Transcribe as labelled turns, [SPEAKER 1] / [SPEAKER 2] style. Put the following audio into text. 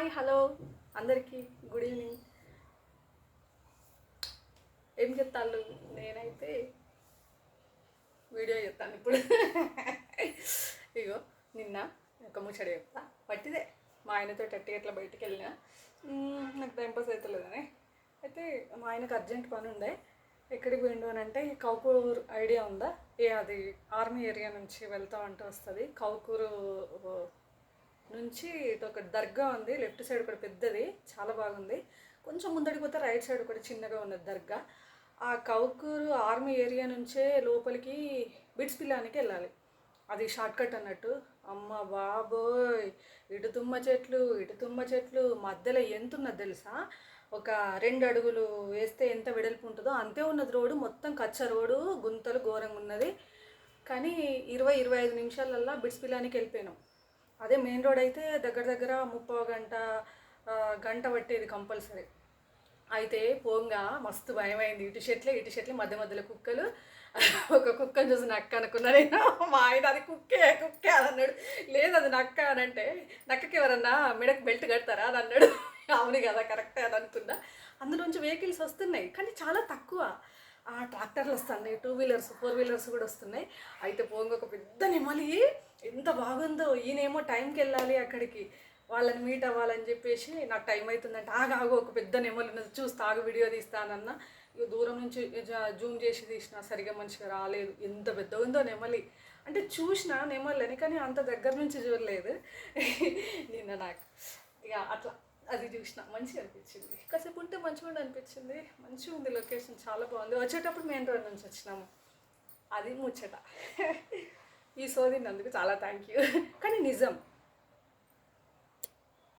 [SPEAKER 1] Hi hello. అందరికీ good evening. ఏం చెప్తాను నేనైతే వీడియో చెప్తాను ఇప్పుడు. ఇగో నిన్న ఒక ముచ్చడి చెప్తా. పట్టిదే. మా ఆయనతో టట్టి అట్లా బయటికి వెళ్ళిన. నాకు టైం పాస్ అవుతలేదని అయితే మా ఆయనకు అర్జెంట్ పని ఉండే ఎక్కడికి పోయిండు అని అంటే కౌకూరు ఐడియా ఉందా? ఏ అది ఆర్మీ ఏరియా నుంచి వెళ్తా అంటే వస్తుంది. కౌకూరు నుంచి ఇటు ఒక దర్గా ఉంది లెఫ్ట్ సైడ్ కూడా పెద్దది చాలా బాగుంది. కొంచెం ముందడికి పోతే రైట్ సైడ్ కూడా చిన్నగా ఉన్నది దర్గా. ఆ కౌకూరు ఆర్మీ ఏరియా నుంచే లోపలికి బిడ్స్ పిల్లానికి వెళ్ళాలి. అది షార్ట్కట్ అన్నట్టు. అమ్మ బాబోయ్! ఇటు తుమ్మ చెట్లు ఇటు తుమ్మ చెట్లు మధ్యలో ఎంత ఉన్నది తెలుసా? ఒక రెండు అడుగులు వేస్తే ఎంత వెడల్పు ఉంటుందో అంతే ఉన్నది రోడ్డు. మొత్తం కచ్చ రోడ్డు గుంతలు ఘోరంగా ఉన్నది. కానీ ఇరవై ఇరవై ఐదు నిమిషాలల్లో బిడ్స్ పిల్లానికి వెళ్ళిపోయినాం. అదే మెయిన్ రోడ్ అయితే దగ్గర దగ్గర ముప్పో గంట గంట పట్టేది కంపల్సరీ. అయితే పోంగా మస్తు భయమైంది. ఇటు చెట్లే ఇటు చెట్లే మధ్య మధ్యలో కుక్కలు. ఒక కుక్కను చూసి నక్క అనుకున్నా నేను. మా ఆయన అది కుక్కే కుక్కే అని అన్నాడు. లేదు అది నక్క అని అంటే నక్కకి ఎవరన్నా మెడకు బెల్ట్ కడతారా అని అన్నాడు. అవును కదా కరెక్టే అని అనుకున్నా. అందులోంచి వెహికల్స్ వస్తున్నాయి కానీ చాలా తక్కువ. ఆ ట్రాక్టర్లు వస్తున్నాయి టూ వీలర్స్ ఫోర్ వీలర్స్ కూడా వస్తున్నాయి. అయితే పోంగ ఒక పెద్ద నెమలి. ఎంత బాగుందో ఈయనేమో టైంకి వెళ్ళాలి అక్కడికి వాళ్ళని మీట్ అవ్వాలని చెప్పేసి నాకు టైం అవుతుందంటే ఆగ ఆగు ఒక పెద్ద నెమలి చూస్తా ఆగు వీడియో తీస్తానన్న. ఇక దూరం నుంచి జూమ్ చేసి తీసిన సరిగా మంచిగా రాలేదు. ఎంత పెద్ద ఉందో నెమలి. అంటే చూసిన నెమలని కానీ అంత దగ్గర నుంచి చూడలేదు. నిన్న నాకు ఇక అట్లా అది చూసిన మంచిగా అనిపించింది. కాసేపు ఉంటే మంచిగా ఉండి అనిపించింది. మంచిగా ఉంది లొకేషన్ చాలా బాగుంది. వచ్చేటప్పుడు మెయిన్ రోడ్ నుంచి వచ్చినాము. అది ముచ్చట. ఈ సోదినందుకు చాలా థ్యాంక్ యూ కానీ నిజం